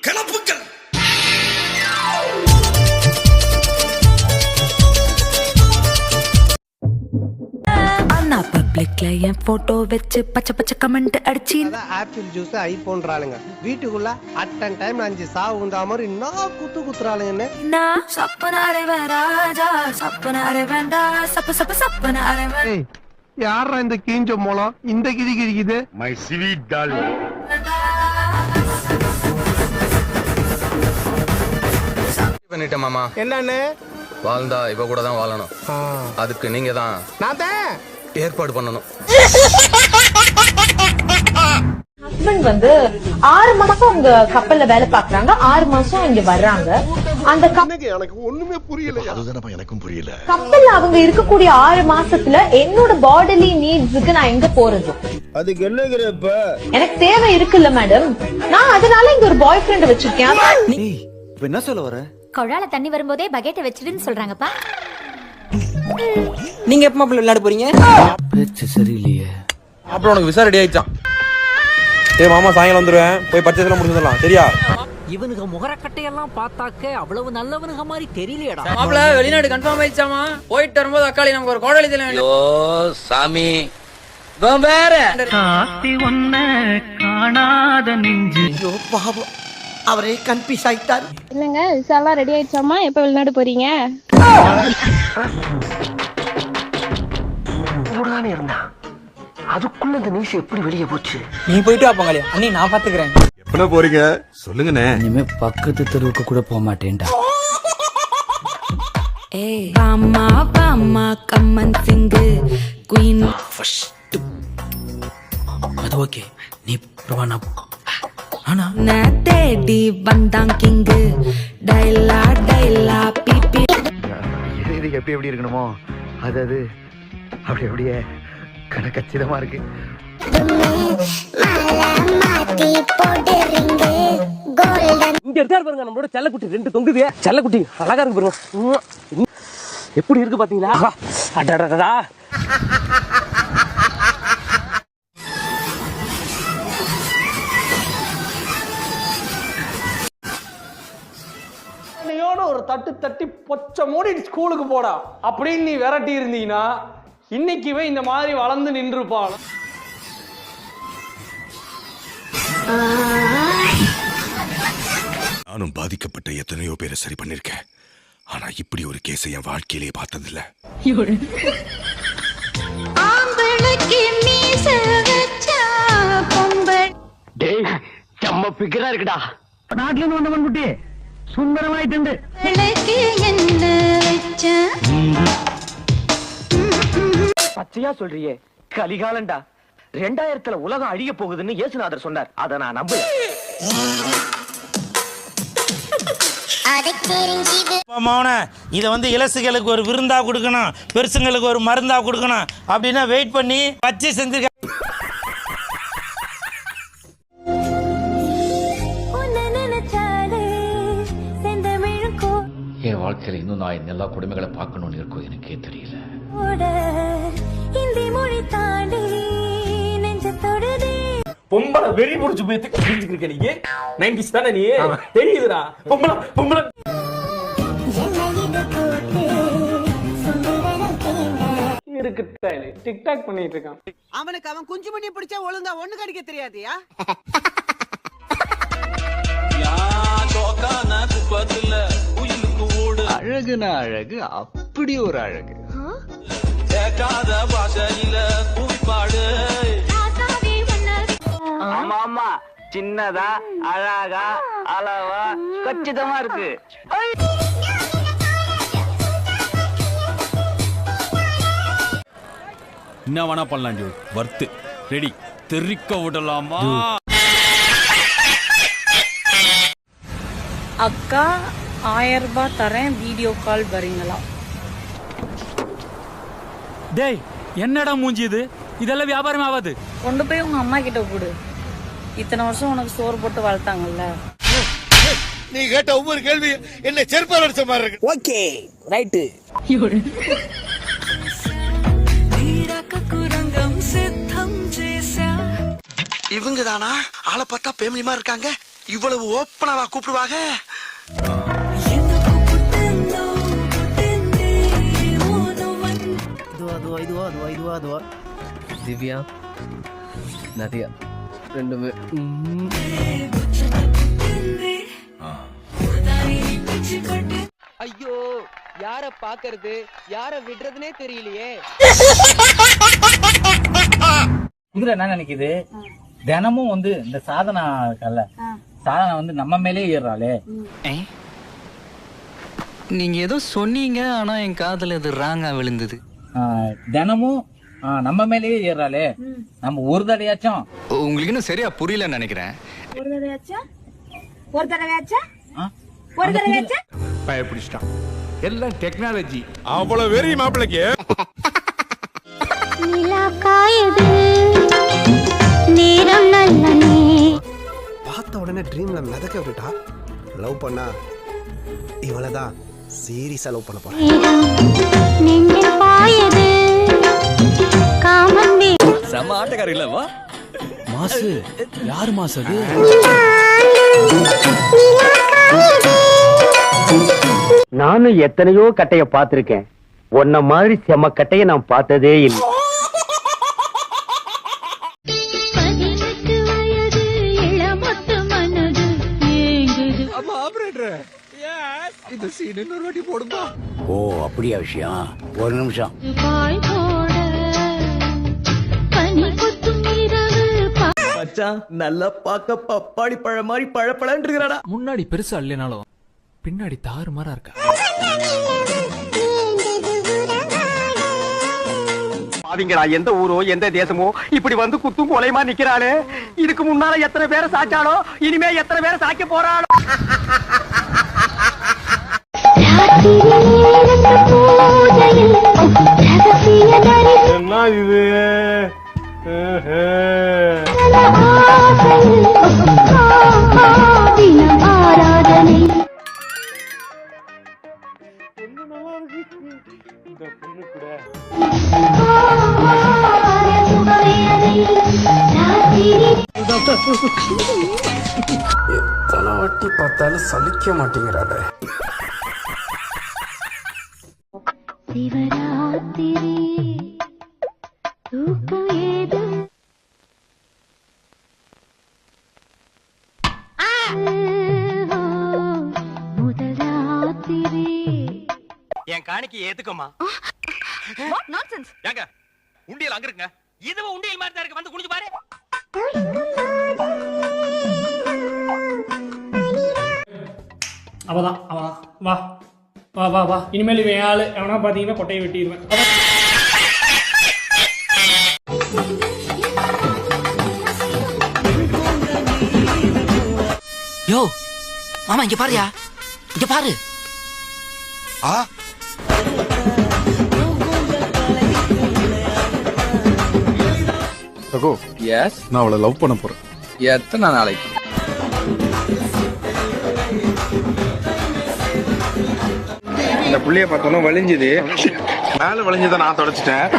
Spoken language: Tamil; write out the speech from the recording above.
கிளப்புக்கள் அண்ணா பப்ளிக்ல என் போட்டோ வச்சு பச்சை பச்சை கமெண்ட் அடிச்சு. ஆப்பிள் ஜூஸ் ஐபோன்றாளுங்க வீட்டுக்குள்ள அட்டன் டைம் அஞ்சு சாவு உண்டா மாதிரி நான் குத்து குத்துறாளுங்கன்னு நான் சப்பன அரைவன் ராஜா சப்பன அரைவன்டா சப்ப சப்ப சப்பன அரைவன் யாரா இந்த கீஞ்ச மூலம்? இந்த கிதி கிதிக்குது. மை ஸ்வீட் டால் பண்ணிட்டேன் மாமா. என்னன்னு? வாழ்ந்தா இவ கூட தான் வாழணும். அதுக்கு நீங்க தான் நான் தான்? ஏற்பாடு பண்ணணும். ஹஸ்பண்ட் வந்து ஆறு மாசம் உங்க கப்பல்ல வேலை பாக்குறாங்க ஆறு மாசம் இங்க வர்றாங்க. அந்த எனக்கு ஒண்ணுமே புரியல அதுதானப்பா எனக்கும் புரியல. கப்பல்ல அவங்க இருக்கக்கூடிய ஆறு மாசத்துல என்னோட பாடிலி நீட்ஸுக்கு நான் எங்க போறது? அதுக்கு என்னங்கிற இப்ப? எனக்கு தேவை இருக்குல்ல மேடம் நான் அதனால இங்க ஒரு பாய் ஃப்ரெண்ட் வச்சிருக்கேன் இப்ப என்ன சொல்ல வர? குழால தண்ணி வரும்போதே பக்கெட்டை வச்சிடுன்னு சொல்றாங்கப்பா. நீங்க எப்ப மாப்பிள்ள விளையாட போறீங்க? பேச்சு சரியில்லையே. அப்புறம் உனக்கு விசா ரெடி ஆயிடுச்சான் ஏய் மாமா சாயங்காலம் வந்துருவேன். போய் பர்ச்சேஸ் எல்லாம் முடிச்சிடலாம் சரியா? இவனுக்கு முகரக்கட்டையெல்லாம் பார்த்தாக்க அவ்வளவு நல்லவனுங்க மாதிரி தெரியலையடா. மாப்பிள்ள வெளிநாடு கன்ஃபார்ம் ஆயிடுச்சாமா? போயிட்டு வரும்போது அக்காளி நமக்கு ஒரு கோடாளி தலை ஐயோ சாமி. வேற. ஐயோ பாவம். அவரே கன்ஃபியூஸ் ஆயிட்டார் இல்லங்க விசாலாம் ரெடி ஆயிடுச்சாமா எப்ப வெளிநாடு போறீங்க? நீ போயிட்டு வா பங்காளி அண்ணி நான் பாத்துக்கிறேன். எப்பன போறீங்க? சொல்லுங்கண்ணே. இனிமே பக்கத்து தெருவுக்கு கூட போக மாட்டேன்டா. ஏய் பாமா பாமா கம்மன் சிங்கு குயின் வந்தான் கிங்கு. டைலா டைலா பிபி இது எப்படி எப்படி இருக்கணுமோ அது அது. அப்படி அப்படியே கணக்கச்சிதமா இருக்கு. இங்க இருக்காரு பாருங்க நம்மளோட செல்லக்குட்டி ரெண்டு தொங்குது. செல்லக்குட்டி அழகா இருக்கு பாருங்க. எப்படி இருக்கு பாத்தீங்களா? அடடடடா. தட்டு தட்டி பொச்ச மூடி ஸ்கூலுக்கு போடா. அப்படின்னு நீ விரட்டி இருந்தீங்கன்னா இன்னைக்குவே இந்த மாதிரி வளர்ந்து நின்றுப்பான். நானும் பாதிக்கப்பட்ட எத்தனையோ பேரை சரி பண்ணிருக்கேன். ஆனா இப்படி ஒரு கேஸை என் வாழ்க்கையிலேயே பார்த்ததில்ல. டேய் செம்ம பிக்கரா இருக்குடா. நாட்டுல இருந்து வந்த சுந்தரமாயிட்டு பச்சையா சொல்றியே கலிகாலண்டா ரெண்டாயிரத்துல உலகம் அழிய போகுதுன்னு இயேசுநாதர் சொன்னார். அதை நான் நம்புறேன். மௌன இதை வந்து இலசுகளுக்கு ஒரு விருந்தா கொடுக்கணும் பெருசுங்களுக்கு ஒரு மருந்தா கொடுக்கணும். அப்படின்னா வெயிட் பண்ணி வச்சு செஞ்சிருக்க வாழ்க்கையில இன்னும் நான் எல்லா குடும்பங்களை பார்க்கணும்னு இருக்கும் எனக்கே தெரியல. பொம்பளை வெறி முடிச்சு போய் புரிஞ்சுக்கிருக்க நீ. நைன்டிஸ் தானே நீ? தெரியுதுடா. பொம்பளை பொம்பளை. இருக்கு டிக்டாக் பண்ணிட்டு இருக்கான். அவனுக்கு அவன் குஞ்சு பண்ணி பிடிச்சா ஒழுங்கா ஒண்ணு கடிக்க தெரியாதியா? அழகுனா அழகு அப்படி ஒரு அழகு. ஆமா ஆமா. சின்னதா அழகா அளவா கச்சிதமா இருக்கு. என்ன வேணா பண்ணலாம் ஜோ வர்த்து ரெடி. தெறிக்க விடலாமா? அக்கா ஆயிரம் ரூபாய் தரேன் வீடியோ கால் வரீங்களா? டேய் என்னடா மூஞ்சி இது? இதெல்லாம் வியாபாரம் ஆகாது. கொண்டு போய் உங்க அம்மா கிட்ட கொடு. இத்தனை வருஷம் உனக்கு சோறு போட்டு வளர்த்தாங்கல்ல? நீ கேட்ட ஒவ்வொரு கேள்வி என்ன செருப்பால் அடிச்ச மாதிரி இருக்கு. Okay right. இவங்க தானா ஆளை பார்த்தா பேமிலிமா இருக்காங்க. இவ்வளவு ஓப்பனாவா கூப்பிடுவாங்க? இதுவா இதுவா இதுவா இதுவா இதுவா திவ்யா நதியா. ரெண்டுமே. ஐயோ யார பாக்குறது யார விடுறதுனே தெரியலையே. குதிரை என்ன நினைக்குது? தினமும் வந்து இந்த சாதனா இருக்கல்ல? சாதனா வந்து நம்ம மேலே ஏறாளே நீங்க ஏதோ சொன்னீங்க ஆனா என் காதுல இது ராங்கா விழுந்தது. தினமும் நம்ம மேலேயே ஏறாளே நம்ம ஒரு தடையாச்சும் உங்களுக்கு இன்னும் சரியா புரியலன்னு நினைக்கிறேன். ஒரு தடவையாச்சா? ஒரு தடவையாச்சா? ஆ, ஒரு தடவையாச்சா? பயப்பிடிச்சிட்டான். எல்லாம் டெக்னாலஜி அவ்வளவு வெறி மாப்பிளைக்கு. நிலா காயுது நேரம் நல்ல பார்த்த உடனே ட்ரீம்ல மிதக்க விட்டுட்டா? லவ் பண்ணா இவளதான் சீரியஸா லவ் பண்ண போறேன் பாயுது காமன் செம ஆட்டக்கார இல்லவா? மாசு. யாரு மாசு அது? நானும் எத்தனையோ கட்டைய பார்த்திருக்கேன். உன்ன மாதிரி செம கட்டைய நான் பார்த்ததே இல்லை. ஓ அப்படியா விஷயம்? ஒரு நிமிஷம். பாய் போட பனி கொத்தும் இரவு மச்சான் நல்லா பார்க்க பப்பாளி பழம் மாதிரி பழப்பழன்னு இருக்கிறாடா முன்னாடி பெருசா இல்லைனாலும் பின்னாடி தாறு மாறா இருக்கா? பாவிங்களா எந்த ஊரோ எந்த தேசமோ இப்படி வந்து குத்தும் கொலைமா நிக்கிறாளே. இதுக்கு முன்னால எத்தனை பேரை சாச்சாலோ இனிமே எத்தனை பேரை சாய்க்க போறாளோ? தினம் ஆராதனை எத்தனை வாட்டி பார்த்தாலும் சலிக்க மாட்டேங்கிறாளே. சிவராத்திரி என் காணிக்கு ஏத்துக்கோமா ஏங்க உண்டியல் அங்க இருக்குங்க. இதுவும் உண்டியல் மாதிரி தான் இருக்கு. வந்து குடிச்சு பாரு. அவதான் அவதான். வா வா வா வா. இனிமேல் இவன் ஆளு. எவனா பாத்தீங்கன்னா கொட்டையை வெட்டிடுவேன். யோ மாமா இங்க பாருயா. இங்க பாரு. ஆ? எஸ் நான் அவளை லவ் பண்ண போறேன். எத்தனை நாளைக்கு? இந்த புள்ளைய பார்த்தோன்னா வலிஞ்சுது. மேல வலிஞ்சதை நான் தொடச்சிட்டேன்.